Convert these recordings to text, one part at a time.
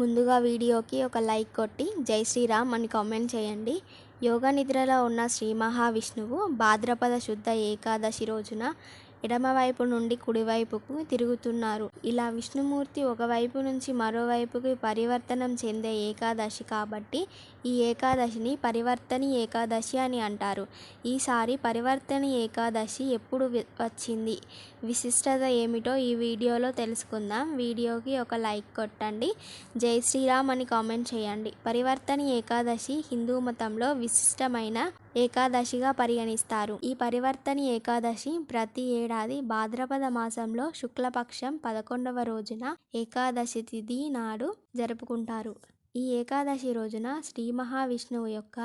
ముందుగా వీడియోకి ఒక లైక్ కొట్టి జై శ్రీరామ్ అని కామెంట్ చేయండి. యోగ నిద్రలో ఉన్న శ్రీ మహావిష్ణువు భాద్రపద శుద్ధ ఏకాదశి రోజున ఎడమవైపు నుండి కుడివైపుకు తిరుగుతున్నారు. ఇలా విష్ణుమూర్తి ఒకవైపు నుంచి మరోవైపుకి పరివర్తనం చెందే ఏకాదశి కాబట్టి ఈ ఏకాదశిని పరివర్తని ఏకాదశి అని అంటారు. ఈసారి పరివర్తని ఏకాదశి ఎప్పుడు వచ్చింది? విశిష్టత ఏమిటో ఈ వీడియోలో తెలుసుకుందాం. వీడియోకి ఒక లైక్ కొట్టండి. జై శ్రీరామ్ అని కామెంట్ చేయండి. పరివర్తని ఏకాదశి హిందూ మతంలో విశిష్టమైన ఏకాదశిగా పరిగణిస్తారు. ఈ పరివర్తని ఏకాదశి ప్రతి ఏడాది భాద్రపద మాసంలో శుక్లపక్షం పదకొండవ రోజున ఏకాదశి తిథి నాడు జరుపుకుంటారు. ఈ ఏకాదశి రోజున శ్రీ మహావిష్ణువు యొక్క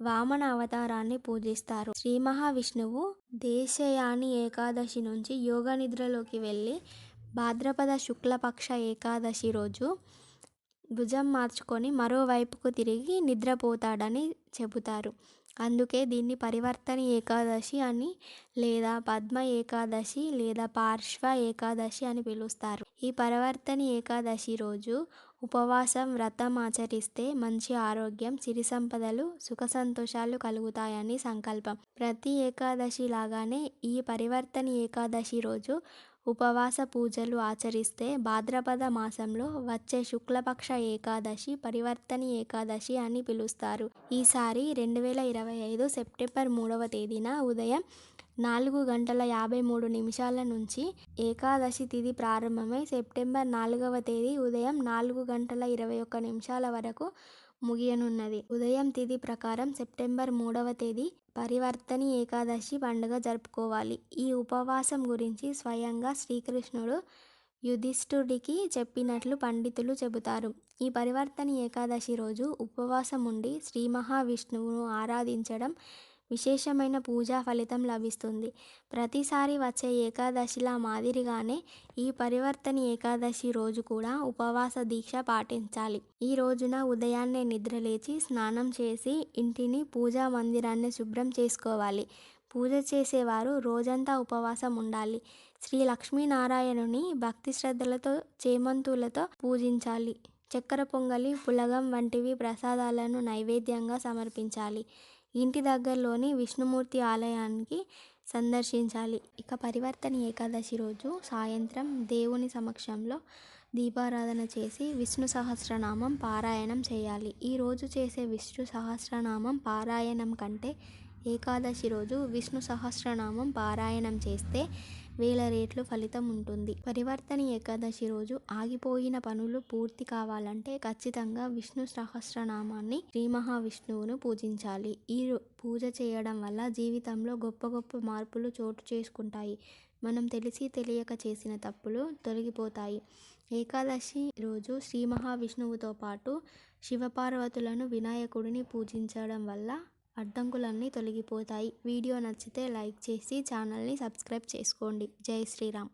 వామన అవతారాన్ని పూజిస్తారు. శ్రీ మహావిష్ణువు దేశయాని ఏకాదశి నుంచి యోగ నిద్రలోకి వెళ్ళి భాద్రపద శుక్లపక్ష ఏకాదశి రోజు భుజం మార్చుకొని మరోవైపుకు తిరిగి నిద్రపోతాడని చెబుతారు. అందుకే దీన్ని పరివర్తని ఏకాదశి అని లేదా పద్మ ఏకాదశి లేదా పార్శ్వ ఏకాదశి అని పిలుస్తారు. ఈ పరివర్తన ఏకాదశి రోజు ఉపవాసం వ్రతం ఆచరిస్తే మంచి ఆరోగ్యం సిరి సంపదలు సుఖ సంతోషాలు కలుగుతాయని సంకల్పం. ప్రతి ఏకాదశి లాగానే ఈ పరివర్తని ఏకాదశి రోజు ఉపవాస పూజలు ఆచరిస్తే భాద్రపద మాసంలో వచ్చే శుక్లపక్ష ఏకాదశి పరివర్తని ఏకాదశి అని పిలుస్తారు. ఈసారి రెండు వేల ఇరవై ఐదు సెప్టెంబర్ మూడవ తేదీన ఉదయం నాలుగు గంటల యాభై మూడు నిమిషాల నుంచి ఏకాదశి తిథి ప్రారంభమై సెప్టెంబర్ నాలుగవ తేదీ ఉదయం నాలుగు గంటల ఇరవై ఒక్క నిమిషాల వరకు ముగియనున్నది. ఉదయం తిథి ప్రకారం సెప్టెంబర్ మూడవ తేదీ పరివర్తని ఏకాదశి పండుగ జరుపుకోవాలి. ఈ ఉపవాసం గురించి స్వయంగా శ్రీకృష్ణుడు యుధిష్ఠుడికి చెప్పినట్లు పండితులు చెబుతారు. ఈ పరివర్తని ఏకాదశి రోజు ఉపవాసం ఉండి శ్రీ మహావిష్ణువును ఆరాధించడం విశేషమైన పూజా ఫలితం లభిస్తుంది. ప్రతిసారి వచ్చే ఏకాదశిలా మాదిరిగానే ఈ పరివర్తని ఏకాదశి రోజు కూడా ఉపవాస దీక్ష పాటించాలి. ఈ రోజున ఉదయాన్నే నిద్రలేచి స్నానం చేసి ఇంటిని పూజా మందిరాన్ని శుభ్రం చేసుకోవాలి. పూజ చేసేవారు రోజంతా ఉపవాసం ఉండాలి. శ్రీ లక్ష్మీనారాయణుని భక్తి శ్రద్ధలతో చేమంతులతో పూజించాలి. చక్కెర పొంగలి పులగం వంటివి ప్రసాదాలను నైవేద్యంగా సమర్పించాలి. ఇంటి దగ్గరలోని విష్ణుమూర్తి ఆలయానికి సందర్శించాలి. ఇక పరివర్తన ఏకాదశి రోజు సాయంత్రం దేవుని సమక్షంలో దీపారాధన చేసి విష్ణు సహస్రనామం పారాయణం చేయాలి. ఈరోజు చేసే విష్ణు సహస్రనామం పారాయణం కంటే ఏకాదశి రోజు విష్ణు సహస్రనామం పారాయణం చేస్తే వేల రేట్లు ఫలితం ఉంటుంది. పరివర్తని ఏకాదశి రోజు ఆగిపోయిన పనులు పూర్తి కావాలంటే ఖచ్చితంగా విష్ణు సహస్రనామాన్ని శ్రీ మహావిష్ణువును పూజించాలి. ఈ పూజ చేయడం వల్ల జీవితంలో గొప్ప గొప్ప మార్పులు చోటు చేసుకుంటాయి. మనం తెలిసి తెలియక చేసిన తప్పులు తొలగిపోతాయి. ఏకాదశి రోజు శ్రీ మహావిష్ణువుతో పాటు శివపార్వతులను వినాయకుడిని పూజించడం వల్ల అడ్డంకులన్నీ తొలగిపోతాయి. వీడియో నచ్చితే లైక్ చేసి ఛానల్ని సబ్స్క్రైబ్ చేసుకోండి. జై శ్రీరామ్.